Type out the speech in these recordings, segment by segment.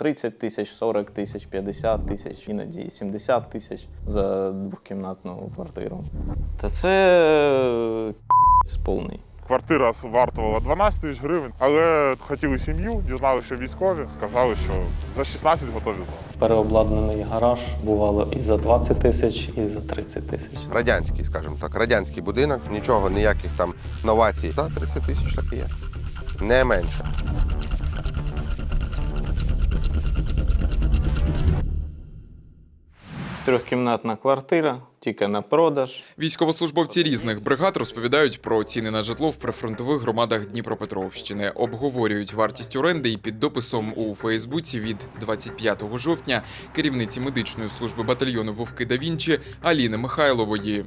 30 тисяч, 40 тисяч, 50 тисяч, іноді 70 тисяч за двохкімнатну квартиру. Та це е, повний. Квартира вартувала 12 тисяч гривень, але хотіли сім'ю, дізналися, що військові, сказали, що за 16 готові здати. Переобладнаний гараж бувало і за 20 тисяч, і за 30 тисяч. радянський, скажімо так, радянський будинок, нічого, ніяких там новацій. За 30 тисяч так і є. Не менше. Трьохкімнатна квартира, тільки на продаж. Військовослужбовці різних бригад розповідають про ціни на житло в прифронтових громадах Дніпропетровщини, обговорюють вартість оренди і під дописом у Фейсбуці від 25 жовтня керівниці медичної служби батальйону Вовки да Вінчі Аліни Михайлової.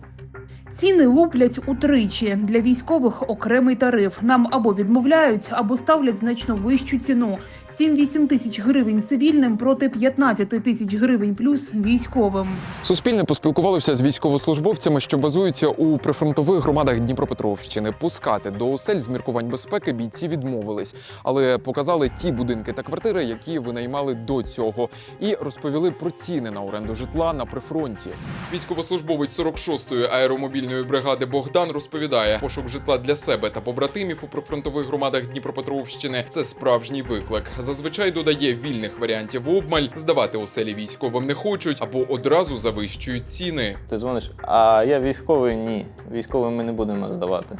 Ціни луплять утричі. Для військових окремий тариф. Нам або відмовляють, або ставлять значно вищу ціну: 7-8 тисяч гривень цивільним проти 15 тисяч гривень плюс військовим. Суспільне поспілкувалося з військовослужбовцями, що базуються у прифронтових громадах Дніпропетровщини. Пускати до осель з міркувань безпеки бійці відмовились, але показали ті будинки та квартири, які винаймали до цього, і розповіли про ціни на оренду житла на прифронті. Військовослужбовець 46-ї аеромобільної бригади Богдан розповідає, пошук житла для себе та побратимів у прифронтових громадах Дніпропетровщини це справжній виклик. Зазвичай додає вільних варіантів обмаль, здавати оселі військовим не хочуть або одразу завищують ціни. Ти дзвониш, а я військовий? Ні. Військовий ми не будемо здавати.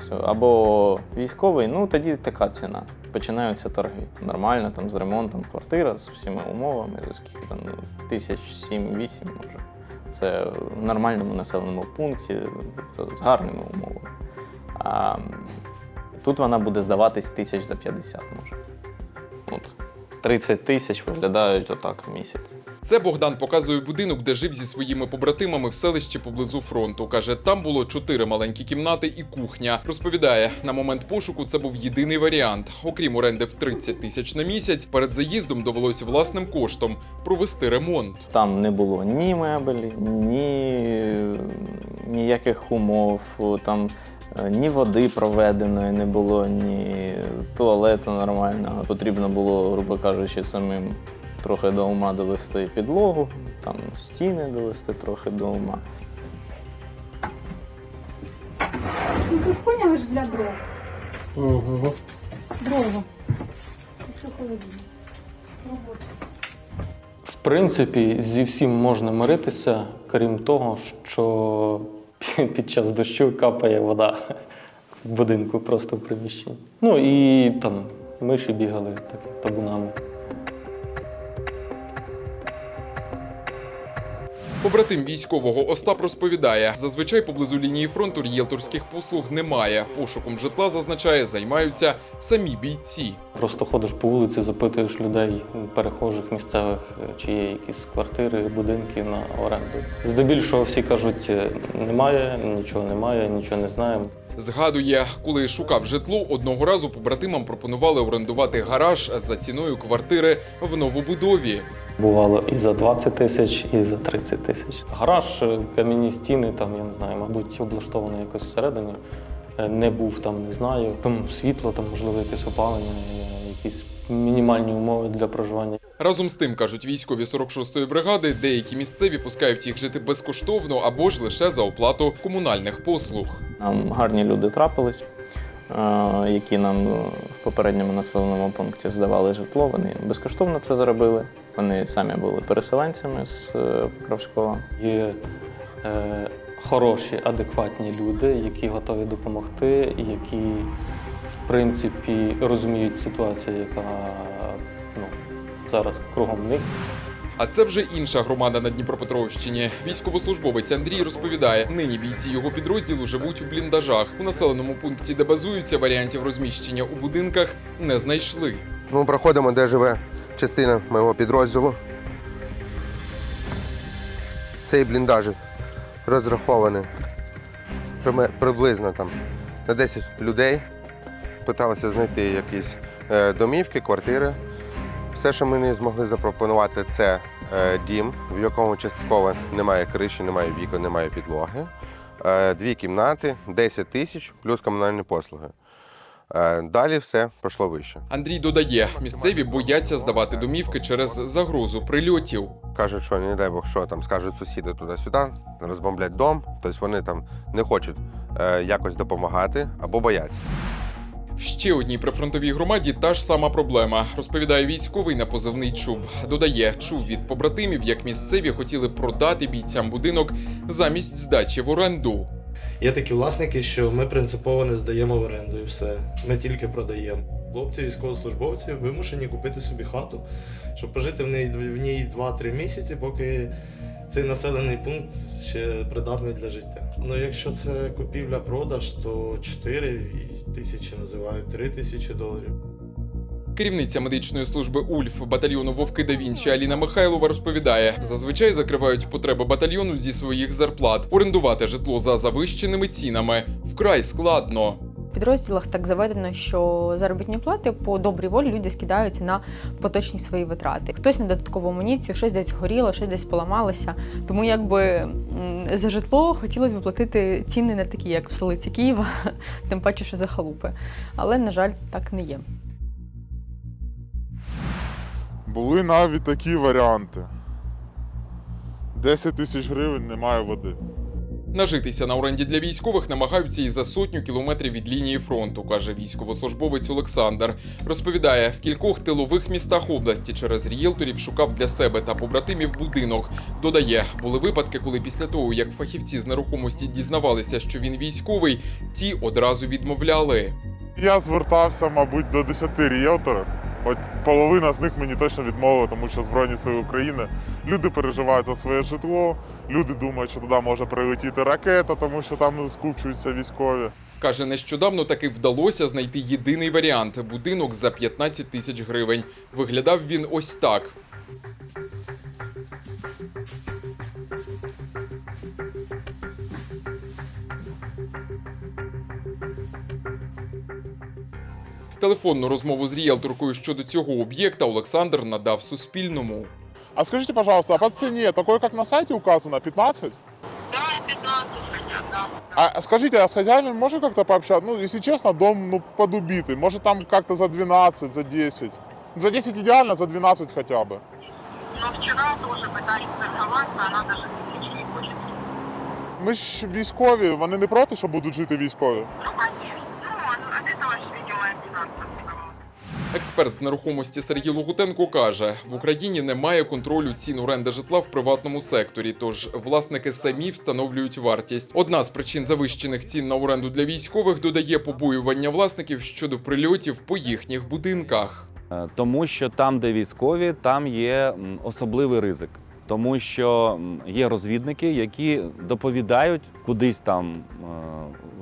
Все. Або військовий, ну тоді така ціна. Починаються торги. Нормально, там з ремонтом квартира, з всіма умовами, скільки там ну, тисяч сім-вісім може. Це в нормальному населеному пункті, тобто з гарними умовами. А тут вона буде здаватись тисяч за 50 може. От. 30 тисяч виглядають отак в місяць. Це Богдан показує будинок, де жив зі своїми побратимами в селищі поблизу фронту. Каже, там було чотири маленькі кімнати і кухня. Розповідає, на момент пошуку це був єдиний варіант. Окрім оренди в 30 тисяч на місяць, перед заїздом довелося власним коштом провести ремонт. Там не було ні мебелі, ні ніяких умов, там ні води проведеної не було, ні туалету нормального. Потрібно було, грубо кажучи, самим трохи до ума довести підлогу, там стіни довести трохи до ума. Ну, тут поняли ж для дров. Угу. Дрова. Якщо холодно. Робота. В принципі, зі всім можна миритися, крім того, що під час дощу капає вода в будинку, просто в приміщенні. Ну і там миші бігали так, табунами. Побратим військового Остап розповідає, зазвичай поблизу лінії фронту рієлторських послуг немає. Пошуком житла зазначає, займаються самі бійці. Просто ходиш по вулиці, запитуєш людей, перехожих місцевих, е, чи є якісь квартири, будинки на оренду. Здебільшого всі кажуть, е, немає, нічого немає, нічого не знаємо. Згадує, коли шукав житло, одного разу побратимам пропонували орендувати гараж за ціною квартири в новобудові. Бувало і за 20 тисяч, і за 30 тисяч. Гараж, е, кам'яні стіни, там, я не знаю, мабуть, облаштований якось всередині. Е, Не був там, не знаю. Там світло, там, можливо, якесь опалення, е, якісь мінімальні умови для проживання. Разом з тим, кажуть військові 46-ї бригади, деякі місцеві пускають їх жити безкоштовно або ж лише за оплату комунальних послуг. Нам гарні люди трапились, які нам в попередньому населеному пункті здавали житло. Вони безкоштовно це зробили. Вони самі були переселенцями з е, Покровського. Є е, хороші, адекватні люди, які готові допомогти, які, в принципі, розуміють ситуацію, яка ну, зараз кругом них. А це вже інша громада на Дніпропетровщині. Військовослужбовець Андрій розповідає, нині бійці його підрозділу живуть у бліндажах. У населеному пункті, де базуються, варіантів розміщення у будинках не знайшли. Ми проходимо, де живе частина моєго підрозділу. Цей бліндаж розрахований приблизно там на 10 людей. Питалися знайти якісь е, домівки, квартири. Все, що ми не змогли запропонувати, це е, дім, в якому частково немає криші, немає вікон, немає підлоги. Е, Дві кімнати, 10 тисяч плюс комунальні послуги. Е, Далі все пішло вище. Андрій додає, місцеві бояться здавати домівки через загрозу прильотів. Кажуть, що не дай Бог, що там скажуть сусіди туди-сюди, розбомблять дом, тобто вони там не хочуть е, якось допомагати або бояться. В ще одній прифронтовій громаді та ж сама проблема, розповідає військовий на позивний чуб. Додає, чув від побратимів, як місцеві хотіли продати бійцям будинок замість здачі в оренду. Є такі власники, що ми принципово не здаємо в оренду і все. Ми тільки продаємо. Хлопці, військовослужбовці вимушені купити собі хату, щоб пожити в ній, в ній 2-3 місяці, поки цей населений пункт ще придатний для життя. Ну, якщо це купівля-продаж, то 4 тисячі називають 3 тисячі доларів. Керівниця медичної служби УЛЬФ батальйону Вовки да Вінчі Аліна Михайлова розповідає: зазвичай закривають потреби батальйону зі своїх зарплат. Орендувати житло за завищеними цінами вкрай складно. В підрозділах так заведено, що заробітні плати по добрій волі люди скидаються на поточні свої витрати. Хтось на додаткову амуніцію, щось десь горіло, щось десь поламалося. Тому якби за житло хотілося б платити ціни не такі, як в столиці Києва, тим паче, що за халупи. Але, на жаль, так не є. Були навіть такі варіанти. 10 тисяч гривень немає води. Нажитися на оренді для військових намагаються і за сотню кілометрів від лінії фронту, каже військовослужбовець Олександр. Розповідає, в кількох тилових містах області через рієлторів шукав для себе та побратимів будинок. Додає, були випадки, коли після того, як фахівці з нерухомості дізнавалися, що він військовий, ті одразу відмовляли. Я звертався, мабуть, до 10 ріелторів. От половина з них мені точно відмовила, тому що Збройні Сили України люди переживають за своє житло, люди думають, що туди може прилетіти ракета, тому що там скупчуються військові. Каже, нещодавно таки вдалося знайти єдиний варіант будинок за 15 тисяч гривень. Виглядав він ось так. Телефонну розмову з ріелторкою щодо цього об'єкта Олександр надав Суспільному. А скажите, пожалуйста, а по цене, такой, как на сайте указано, 15? Да, 15 хотят, да. А скажите, а с хозяином можно как-то пообщаться? Ну, если честно, дом ну, подубитый. Может, там как-то за 12, за 10. За 10 идеально, за 12 хотя бы. Но вчера тоже пытались торговаться, она даже тысячи не хочет. Ми ж військові, вони не проти, що будуть жити військові. Ну, конечно. Експерт з нерухомості Сергій Лугутенко каже: в Україні немає контролю цін оренди житла в приватному секторі, тож власники самі встановлюють вартість. Одна з причин завищених цін на оренду для військових додає побоювання власників щодо прильотів по їхніх будинках. Е, Тому що там, де військові, там є особливий ризик. Тому що є розвідники, які доповідають кудись там е,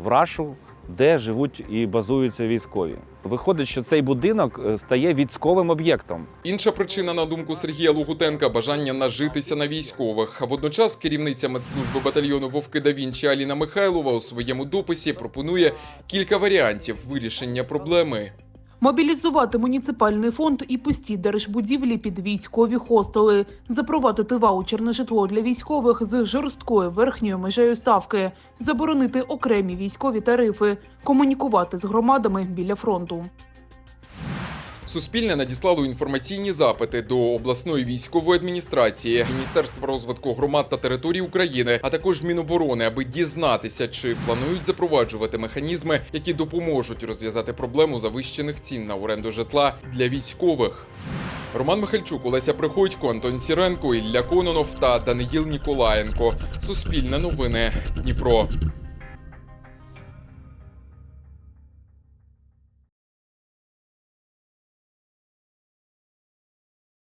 в рашу, де живуть і базуються військові. Виходить, що цей будинок е, стає військовим об'єктом. Інша причина, на думку Сергія Лугутенка, бажання нажитися на військових. Водночас керівниця медслужби батальйону Вовки да Вінчі Аліна Михайлова у своєму дописі пропонує кілька варіантів вирішення проблеми. Мобілізувати муніципальний фонд і пусті держбудівлі під військові хостели, запровадити ваучерне житло для військових з жорсткою верхньою межею ставки, заборонити окремі військові тарифи, комунікувати з громадами біля фронту. Суспільне надіслало інформаційні запити до обласної військової адміністрації, Міністерства розвитку громад та територій України, а також Міноборони, аби дізнатися, чи планують запроваджувати механізми, які допоможуть розв'язати проблему завищених цін на оренду житла для військових. Роман Михальчук, Олеся Приходько, Антон Сіренко, Ілля Кононов та Даниїл Ніколаєнко. Суспільне новини Дніпро.